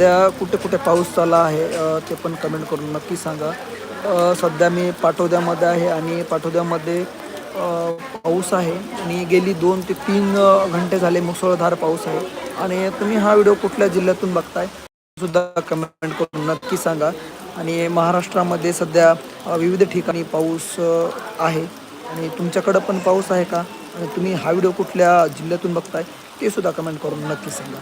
सध्या कुठे कुठे पाऊस चालला आहे ते पण कमेंट करून नक्की सांगा. सध्या मी पाठोद्यामध्ये आहे आणि पाठोद्यामध्ये पाऊस आहे. आणि गेली दोन ते तीन घंटे झाले मुसळधार पाऊस आहे. आणि तुम्ही हा व्हिडिओ कुठल्या जिल्ह्यातून बघताय सुद्धा कमेंट करून नक्की सांगा. आणि महाराष्ट्रामध्ये सध्या विविध ठिकाणी पाऊस आहे. आणि तुमच्याकडं पण पाऊस आहे का? आणि तुम्ही हा व्हिडिओ कुठल्या जिल्ह्यातून बघताय ते सुद्धा कमेंट करून नक्की सांगा.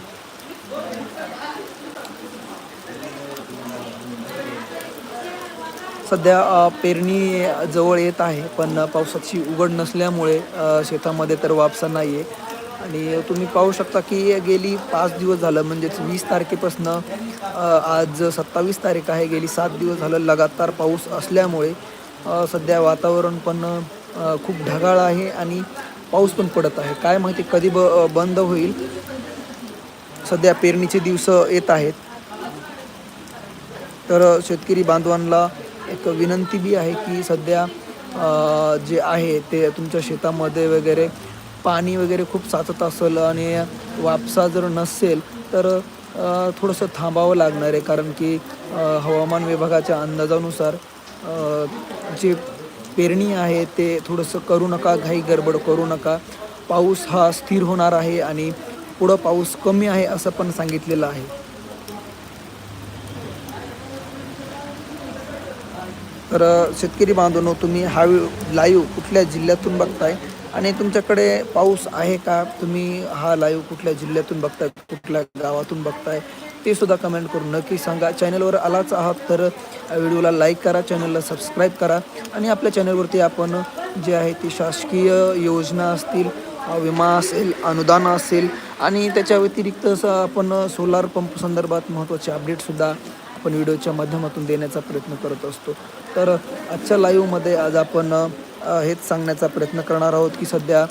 सध्या पेरणी जवळ येत आहे पण पावसाची उघड नसल्यामुळे शेतामध्ये तर वापसा नाही आहे आणि तुम्ही पाहू शकता की गेली पाच दिवस झालं म्हणजेच वीस तारखेपासनं आज सत्तावीस तारीख आहे गेली सात दिवस झालं लगातार पाऊस असल्यामुळे सध्या वातावरण पण खूप ढगाळ आहे आणि पाऊस पण पडत आहे. काय माहिती कधी ब बंद होईल? सध्या पेरणीचे दिवस येत आहेत. तर शेतकरी बांधवांना एक विनंती बी आहे की सध्या जे आहे ते तुमच्या शेतामध्ये वगैरे पाणी वगैरे खूप साचत असेल आणि वापसा जर नसेल तर थोडंसं थांबावं लागणार आहे. कारण की हवामान विभागाच्या अंदाजानुसार जे पेरणी आहे ते थोडंसं करू नका घाई गडबड करू नका. पाऊस हा स्थिर होणार आहे आणि पुढं पाऊस कमी आहे असं पण सांगितलेलं आहे. तर शेतकरी बांधवनो तुम्ही हा लाईव्ह कुठल्या जिल्ह्यातून बघताय? आणि तुमच्याकडे पाऊस आहे का? तुम्ही हा लाईव्ह कुठल्या जिल्ह्यातून बघताय? कुठल्या गावातून बघताय? ते सुद्धा कमेंट करून नक्की सांगा. चॅनलवर आलाच आहात तर व्हिडिओला लाईक करा चॅनलला सबस्क्राईब करा. आणि आपल्या चॅनलवरती आपण जे आहे ती शासकीय योजना असतील विमा असेल अनुदान असेल आणि त्याच्या व्यतिरिक्त असं आपण सोलार पंप संदर्भात महत्त्वाचे अपडेटसुद्धा आपण व्हिडिओच्या माध्यमातून देण्याचा प्रयत्न करत असतो. तर आजच्या लाईव्हमध्ये आज आपण हेच सांगण्याचा प्रयत्न करणार आहोत की सध्या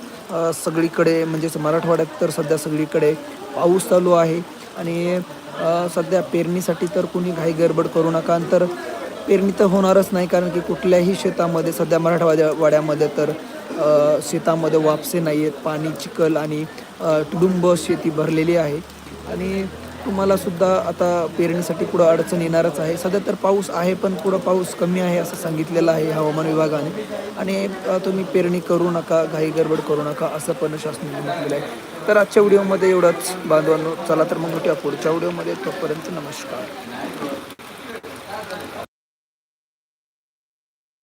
सगळीकडे म्हणजेच मराठवाड्यात तर सध्या सगळीकडे पाऊस चालू आहे आणि सध्या पेरणीसाठी तर कुणी घाई गडबड करू नका. तर पेरणी तर होणारच नाही कारण की कुठल्याही शेतामध्ये सध्या मराठवाड्या वाड्यामध्ये तर शेतामध्ये वापसे नाही आहेत पाणी चिखल आणि तुडुंब शेती भरलेली आहे. आणि तुम्हाला सुद्धा आता पेरणीसाठी पुढं अडचण येणारच आहे. सध्या तर पाऊस आहे पण पुढं पाऊस कमी आहे असं सांगितलेलं आहे हवामान विभागाने. आणि तुम्ही पेरणी करू नका घाई गडबड करू नका असं पण शासनाने म्हटलेलं आहे. तर आजच्या व्हिडिओमध्ये एवढंच. बांधवांनो चला तर मग भेटूया पुढच्या व्हिडिओमध्ये. तोपर्यंत नमस्कार.